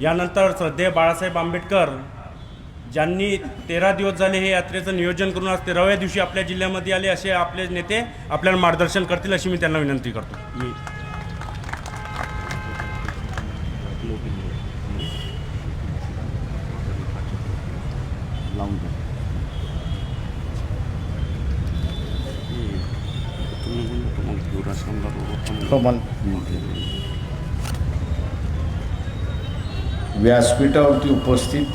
यानंतर श्रद्धेय बाळासाहेब आंबेडकर ज्यांनी तेरा दिवस झाले हे यात्रेचं नियोजन करून आज तेराव्या दिवशी आपल्या जिल्ह्यामध्ये आले असे आपले नेते आपल्याला मार्गदर्शन करतील अशी मी त्यांना विनंती करतो. मी लावून द्या हो व्यासपीठावरती उपस्थित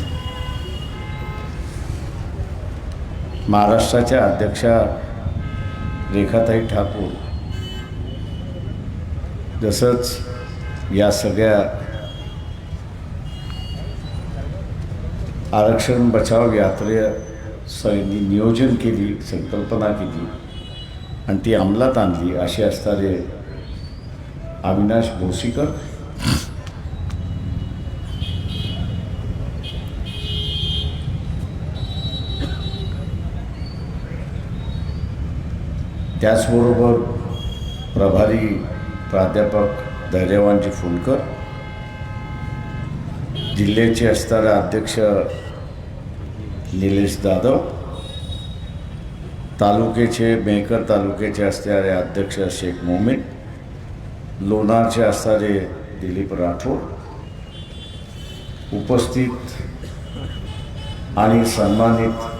महाराष्ट्राच्या अध्यक्षा रेखाताई ठाकूर. जसंच या सगळ्या आरक्षण बचाव यात्रे सगळ्यांनी नियोजन केली संकल्पना केली आणि ती अंमलात आणली असे असणारे अविनाश भोसीकर त्याचबरोबर प्रभारी प्राध्यापक धैर्यवानजी फुलकर जिल्ह्याचे असणारे अध्यक्ष निलेश जाधव तालुक्याचे मेहकर तालुक्याचे असणारे अध्यक्ष शेख मोमीन लोणारचे असणारे दिलीप राठोड उपस्थित आणि सन्मानित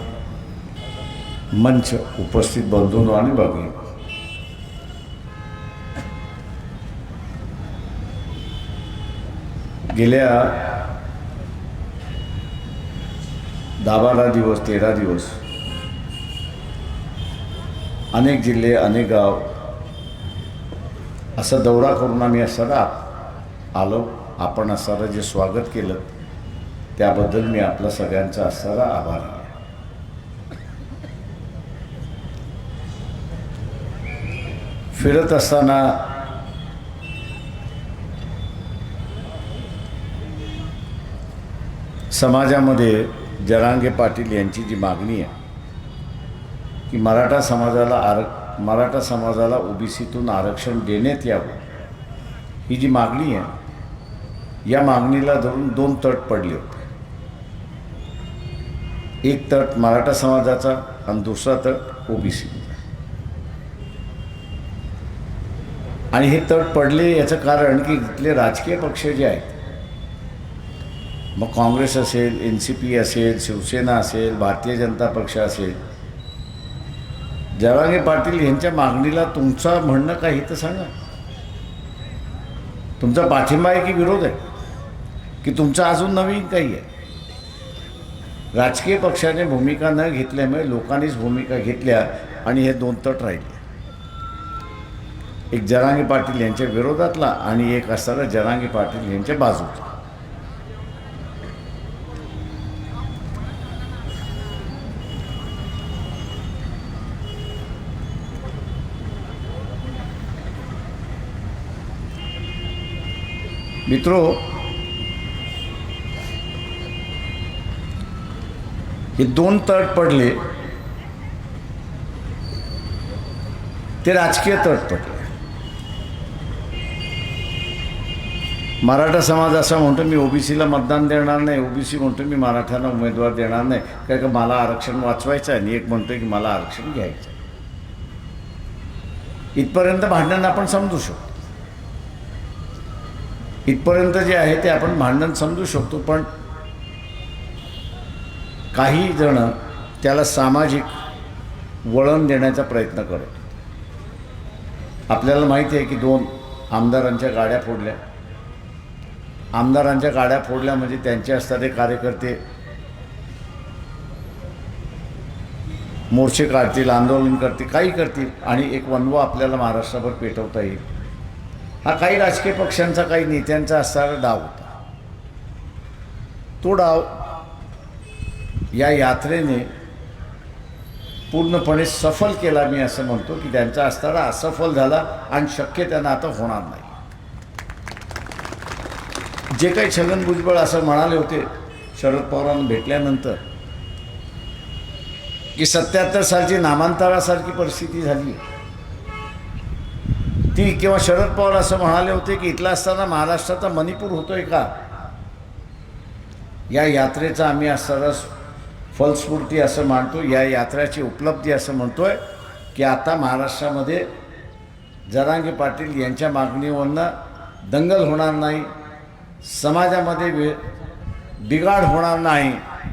मंच उपस्थित बंधूंनो आणि भगिनी. गेल्या दहा बारा दिवस तेरा दिवस अनेक जिल्हे अनेक गाव असा दौरा करून आम्ही असताना आलो. आपण असणारं जे स्वागत केलं त्याबद्दल मी आपला सगळ्यांचा असणारा आभार. फिरत असताना समाजामध्ये जरांगे पाटील यांची जी मागणी आहे की मराठा समाजाला आर मराठा समाजाला ओबीसीतून आरक्षण देण्यात यावं ही जी मागणी आहे या मागणीला धरून दोन तट पडले होते. एक तट मराठा समाजाचा आणि दुसरा तट ओबीसी. आणि हे तट पडले याचं कारण की इथले राजकीय पक्ष जे आहेत मग काँग्रेस असेल एन सी पी असेल शिवसेना असेल भारतीय जनता पक्ष असेल जरांगे पाटील यांच्या मागणीला तुमचं म्हणणं काही तर सांगा. तुमचा पाठिंबा आहे की विरोध आहे? की तुमचा अजून नवीन काही आहे? राजकीय पक्षाने भूमिका न घेतल्यामुळे लोकांनीच भूमिका घेतल्या आणि हे दोन तट राहिले. एक जरांगी पाटील यांच्या विरोधातला आणि एक असताना जरांगी पाटील यांच्या बाजूचा. मित्रो हे दोन तट पडले ते राजकीय तट पडले. मराठा समाज असा म्हणतो मी ओबीसीला मतदान देणार नाही ओबीसी म्हणतो मी मराठ्यांना उमेदवार देणार नाही. कारण का मला आरक्षण वाचवायचं आहे आणि एक म्हणतो की मला आरक्षण घ्यायचं आहे. इथपर्यंत भांडण आपण समजू शकतो. इथपर्यंत जे आहे ते आपण भांडण समजू शकतो पण काही जण त्याला सामाजिक वळण देण्याचा प्रयत्न करत आपल्याला माहिती आहे की दोन आमदारांच्या गाड्या फोडल्या. आमदारांच्या गाड्या फोडल्या म्हणजे त्यांचे असणारे कार्यकर्ते. मोर्चे काढतील आंदोलन करतील काही करतील आणि एक वनवा आपल्याला महाराष्ट्राभर पेटवता येईल. हा काही राजकीय पक्षांचा काही नेत्यांचा असणारा डाव होता. तो डाव या यात्रेने पूर्णपणे सफल केला मी असं म्हणतो की त्यांचा असताना असफल झाला आणि शक्य त्यांना आता होणार नाही. जे काही छगन भुजबळ असं म्हणाले होते शरद पवारांना भेटल्यानंतर की सत्याहत्तर सालची नामांतरासारखी परिस्थिती झाली. ती किंवा शरद पवार असं म्हणाले होते की इथला असताना महाराष्ट्राचा मणिपूर होतोय का? या यात्रेचा आम्ही असताना फलस्फूर्ती असं मानतो या यात्रेची उपलब्धी असं म्हणतोय की आता महाराष्ट्रामध्ये जरांगे पाटील यांच्या मागणीवरनं दंगल होणार नाही. समाजामध्ये वे बिघाड होणार नाही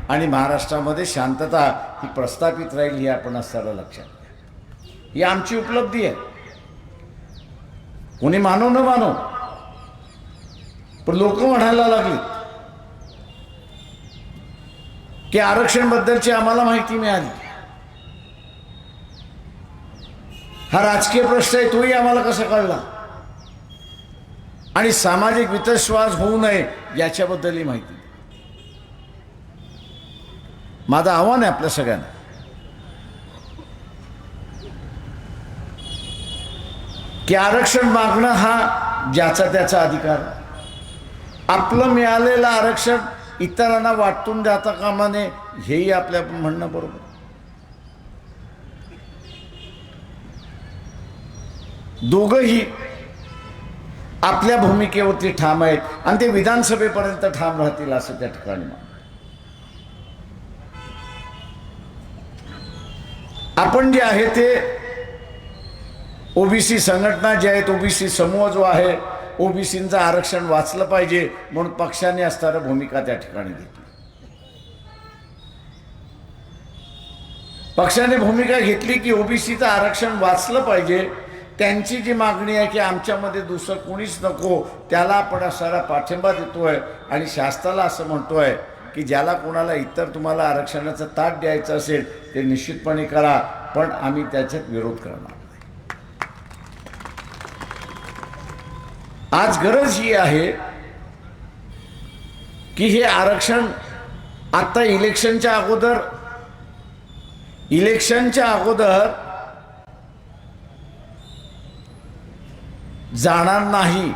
आणि महाराष्ट्रामध्ये शांतता ही प्रस्थापित राहील ही आपण असताना लक्षात घ्या. ही आमची उपलब्धी आहे. कोणी मानो न मानो पण लोक म्हणायला लागली की आरक्षणबद्दलची आम्हाला माहिती मिळाली. हा राजकीय प्रश्न आहे तोही आम्हाला कसा कळला? आणि सामाजिक वितश्वास होऊ नये याच्याबद्दलही माहिती. माझं आव्हान आहे आपल्या सगळ्यांना. की आरक्षण मागणं हा ज्याचा त्याचा अधिकार. आपलं मिळालेलं आरक्षण इतरांना वाटून जाता कामा नये हेही आपल्या म्हणणं बरोबर. दोघंही आपल्या भूमिकेवरती ठाम आहेत आणि ते विधानसभेपर्यंत ठाम राहतील असं त्या ठिकाणी आपण जे आहे ते ओबीसी संघटना जे आहेत ओबीसी समूह जो आहे ओबीसींचं आरक्षण वाचलं पाहिजे म्हणून पक्षाने असणाऱ्या भूमिका त्या ठिकाणी घेतली. पक्षाने भूमिका घेतली की ओबीसीचं आरक्षण वाचलं पाहिजे त्यांची जी मागणी आहे की आमच्यामध्ये दुसरं कोणीच नको त्याला आपण असणारा पाठिंबा देतोय आणि शास्त्राला असं म्हणतोय की ज्याला कोणाला इतर तुम्हाला आरक्षणाचं ताट द्यायचं असेल ते निश्चितपणे करा पण आम्ही त्याच्यात विरोध करणार आज गरज ही आहे की हे आरक्षण आता इलेक्शनच्या अगोदर इलेक्शनच्या अगोदर जाणार नाही.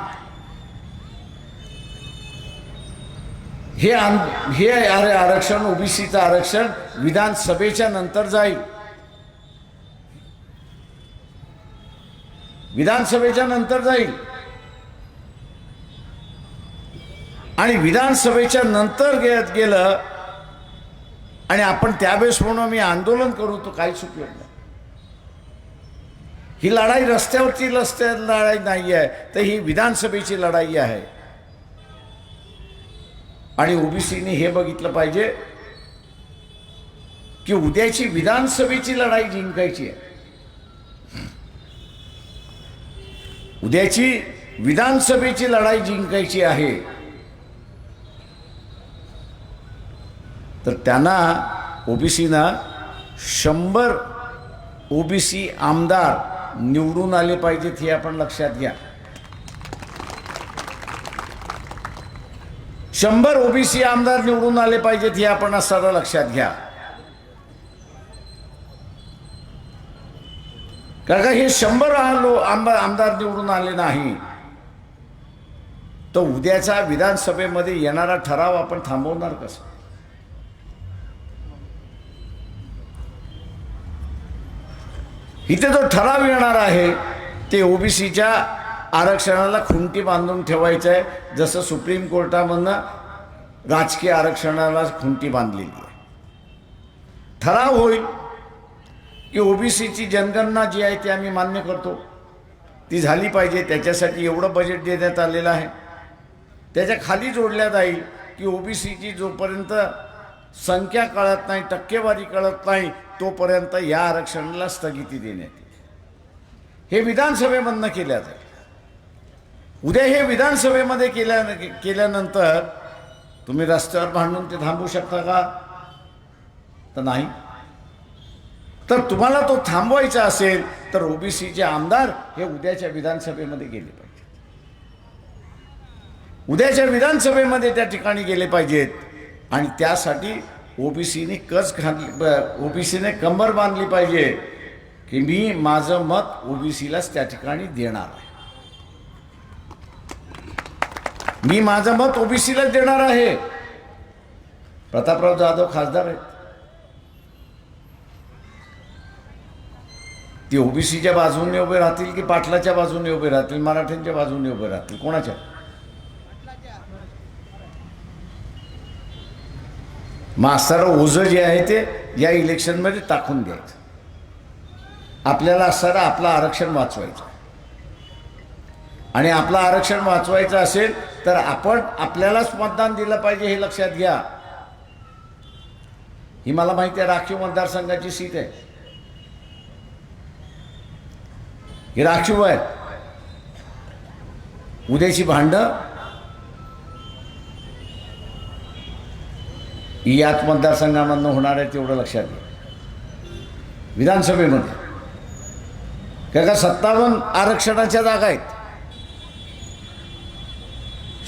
हे आं- हे अरे आरक्षण ओबीसीचं आरक्षण विधानसभेच्या नंतर जाईल. विधानसभेच्या नंतर जाईल. आणि विधानसभेच्या नंतर घेत गेलं आणि आपण त्यावेळेस म्हणून मी आंदोलन करू तो काहीच उपयोग नाही. ही लढाई रस्त्यावरची रस्त्या लढाई नाही आहे तर ही विधानसभेची लढाई आहे. आणि ओबीसीने हे बघितलं पाहिजे की उद्याची विधानसभेची लढाई जिंकायची आहे. उद्याची विधानसभेची लढाई जिंकायची आहे. तर त्यांना ओबीसीना शंभर ओबीसी आमदार निवडून आले पाहिजेत हे आपण लक्षात घ्या. शंभर ओबीसी आमदार निवडून आले पाहिजेत हे आपण असताना लक्षात घ्या. कारण का हे शंभर आलो आमदार निवडून आले नाही. तर उद्याच्या विधानसभेमध्ये येणारा ठराव आपण थांबवणार कसं? इथे जो ठराव येणार आहे ते ओबीसीच्या आरक्षणाला खुंटी बांधून ठेवायचं आहे. जसं सुप्रीम कोर्टामधनं राजकीय आरक्षणाला खुंटी बांधलेली आहे. ठराव होईल की ओबीसीची जनगणना जी आहे ती आम्ही मान्य करतो. ती झाली पाहिजे. त्याच्यासाठी एवढं बजेट देण्यात आलेलं आहे. त्याच्याखाली जोडल्या जाईल की ओबीसीची जोपर्यंत संख्या कळत नाही टक्केवारी कळत नाही तोपर्यंत या आरक्षणाला स्थगिती देण्यात येईल. हे विधानसभेमधनं केल्या जाईल. उद्या हे विधानसभेमध्ये केल्या केल्यानंतर तुम्ही रस्त्यावर भांडून ते थांबवू शकता का? तर नाही. तर तुम्हाला तो थांबवायचा असेल तर ओबीसीचे आमदार हे उद्याच्या विधानसभेमध्ये गेले पाहिजेत. उद्याच्या विधानसभेमध्ये त्या ठिकाणी गेले पाहिजेत आणि त्यासाठी ओबीसीने कच घातली ओबीसीने कंबर बांधली पाहिजे की मी माझं मत ओबीसीलाच त्या ठिकाणी देणार आहे. मी माझं मत ओबीसीलाच देणार आहे. प्रतापराव जाधव खासदार आहेत. ते ओबीसीच्या बाजूने उभे राहतील की पाटलाच्या बाजूने उभे राहतील मराठ्यांच्या बाजूने उभे राहतील? कोणाच्या? मास्तारा ओझं जे आहे ते या इलेक्शनमध्ये टाकून द्यायचं. आपल्याला असणारा आपलं आरक्षण वाचवायचं. आणि आपलं आरक्षण वाचवायचं असेल तर आपण आपल्यालाच मतदान दिलं पाहिजे हे लक्षात घ्या. ही मला माहिती आहे राखीव मतदारसंघाची सीट आहे. ही राखीव आहे उद्याची भांडं याच मतदारसंघामधनं होणार आहे तेवढं लक्षात घ्या. विधानसभेमध्ये. का का सत्तावन्न आरक्षणाच्या जागा आहेत.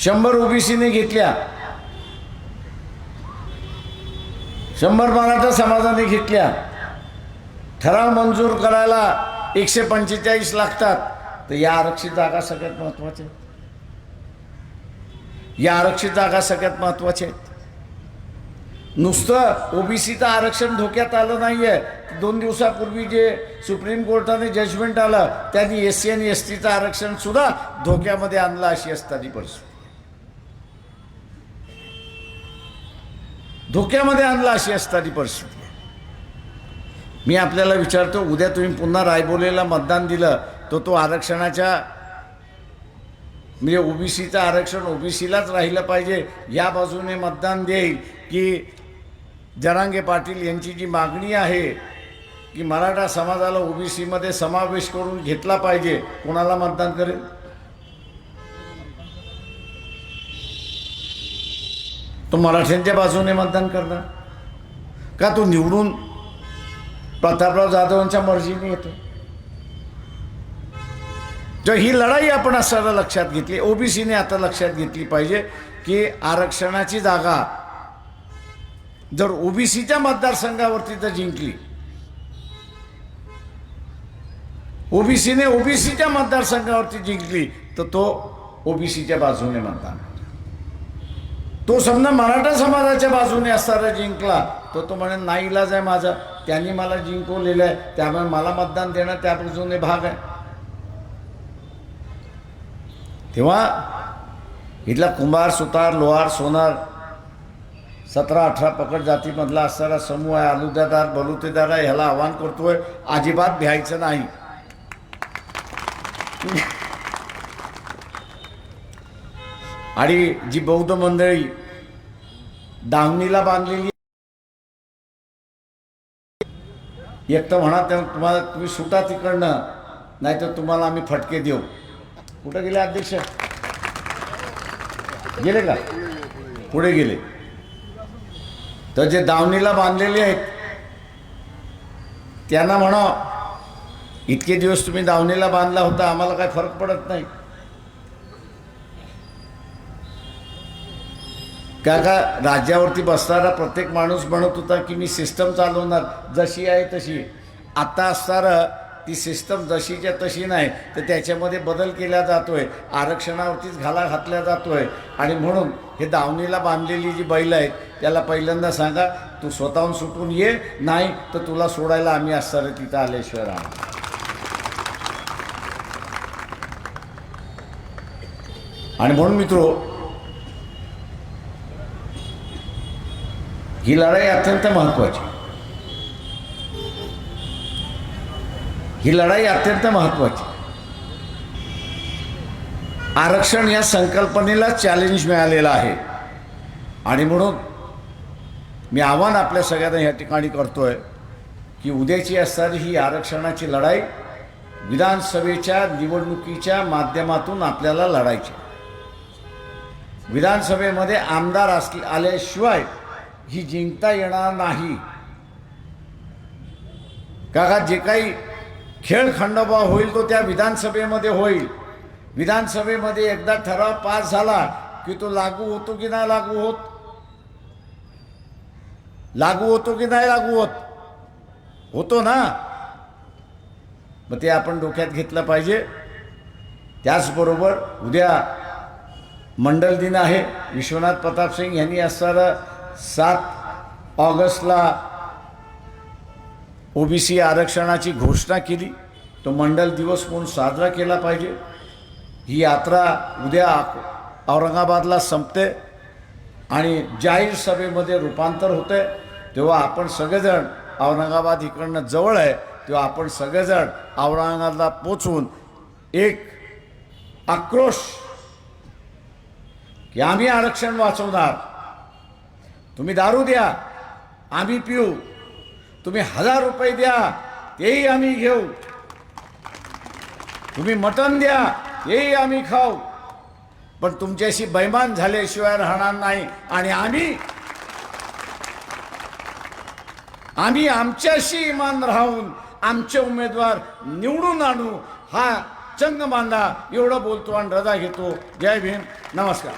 शंभर ओबीसीने घेतल्या. शंभर मराठा समाजाने घेतल्या. ठराव मंजूर करायला एकशे पंचेचाळीस लागतात. तर या आरक्षित जागा सगळ्यात महत्त्वाच्या आहेत. या आरक्षित जागा सगळ्यात महत्त्वाच्या आहेत. नुसतं ओबीसीचं आरक्षण धोक्यात आलं नाही आहे दोन दिवसापूर्वी जे सुप्रीम कोर्टाने जजमेंट आलं त्यांनी एस सी आणि एस टीचं आरक्षण सुद्धा धोक्यामध्ये आणलं अशी असताना परिस्थिती. धोक्यामध्ये आणलं अशी असताना परिस्थिती. मी आपल्याला विचारतो उद्या तुम्ही पुन्हा रायबोलेला मतदान दिलं तर तो आरक्षणाच्या म्हणजे ओबीसीचं आरक्षण ओबीसीलाच राहिलं पाहिजे या बाजूने मतदान देईल की जरांगे पाटील यांची जी मागणी आहे की मराठा समाजाला ओबीसीमध्ये समावेश करून घेतला पाहिजे कोणाला मतदान करेल? तो मराठ्यांच्या बाजूने मतदान करणार. का तो निवडून प्रतापराव जाधवांच्या मर्जीने येतो तर ही लढाई आपण असताना लक्षात घेतली ओबीसीने आता लक्षात घेतली पाहिजे की आरक्षणाची जागा जर ओबीसीच्या मतदारसंघावरती तर जिंकली. ओबीसीने ओबीसीच्या मतदारसंघावरती जिंकली तर तो ओबीसीच्या बाजूने मतदान तो समजा मराठा समाजाच्या बाजूने असताना जिंकला तर तो म्हणे नाही इलाज आहे माझा. त्यांनी मला जिंकवलेलं आहे. त्यामुळे मला मतदान देणं त्या बाजूने भाग आहे. तेव्हा इथला कुंभार सुतार लोहार सोनार सतरा अठरा पकड जातीमधला असणारा समूह आहे. आलुदादार बलुतेदार आहे. ह्याला आवाहन करतोय. अजिबात भ्यायचं नाही. आणि जी बौद्ध मंडळी दावणीला बांधलेली एक तर म्हणा तेव्हा तुम्हाला तुम्ही सुटा तिकडनं नाही तर तुम्हाला आम्ही फटके देऊ. कुठं गेले अध्यक्ष? गेले का? पुढे गेले. तर जे दावणीला बांधलेले आहेत त्यांना म्हणा इतके दिवस तुम्ही दावणीला बांधला होता आम्हाला काय फरक पडत नाही. का का राज्यावरती बसणारा प्रत्येक माणूस म्हणत होता की मी सिस्टम चालवणार जशी आहे तशी. आता असणारं ती सिस्टम जशीच्या तशी नाही तर त्याच्यामध्ये बदल केला जातोय आरक्षणावरतीच घाला घातला जातोय. आणि म्हणून हे दावणीला बांधलेली जी बैल आहेत त्याला पहिल्यांदा सांगा तू स्वतःहून सुटून ये नाही तर तुला सोडायला आम्ही असणार तिथं आल्याशिवाय राहणार आणि म्हणून मित्रो ही लढाई अत्यंत महत्वाची. ही लढाई अत्यंत महत्त्वाची. आरक्षण या संकल्पनेला चॅलेंज मिळालेलं आहे. आणि म्हणून मी आव्हान आपल्या सगळ्यांना या ठिकाणी करतो आहे की उद्याची असणारी ही आरक्षणाची लढाई विधानसभेच्या निवडणुकीच्या माध्यमातून आपल्याला लढायची. विधानसभेमध्ये आमदार अस आल्याशिवाय ही जिंकता येणार नाही. का जे काही खेळ खंडोबा होईल तो त्या विधानसभेमध्ये होईल. विधानसभेमध्ये एकदा ठराव पास झाला की तो लागू होतो की नाही लागू होत? लागू होतो की नाही लागू होत? होतो ना? मग ते आपण डोक्यात घेतलं पाहिजे. त्याचबरोबर उद्या मंडल दिन आहे. विश्वनाथ प्रताप सिंग यांनी असणारं सात ऑगस्टला ओबीसी आरक्षणाची घोषणा केली. तो मंडल दिवस म्हणून साजरा केला पाहिजे. ही यात्रा उद्या औरंगाबादला संपते आणि जाहीर सभेमध्ये रूपांतर होते. तेव्हा आपण सगळेजण औरंगाबाद इकडनं जवळ आहे तेव्हा आपण सगळेजण औरंगाबादला पोचून एक आक्रोश की आम्ही आरक्षण वाचवणार. तुम्ही दारू द्या आम्ही पिऊ. तुम्ही हजार रुपये द्या तेही आम्ही घेऊ. तुम्ही मटण द्या तेही आम्ही खाऊ. पण तुमच्याशी बैमान झाल्याशिवाय राहणार नाही आणि आम्ही आम्ही आमच्याशी इमान राहून आमचे उमेदवार निवडून आणू हा चंग बांधा एवढं बोलतो आणि रजा घेतो. जय भीम. नमस्कार.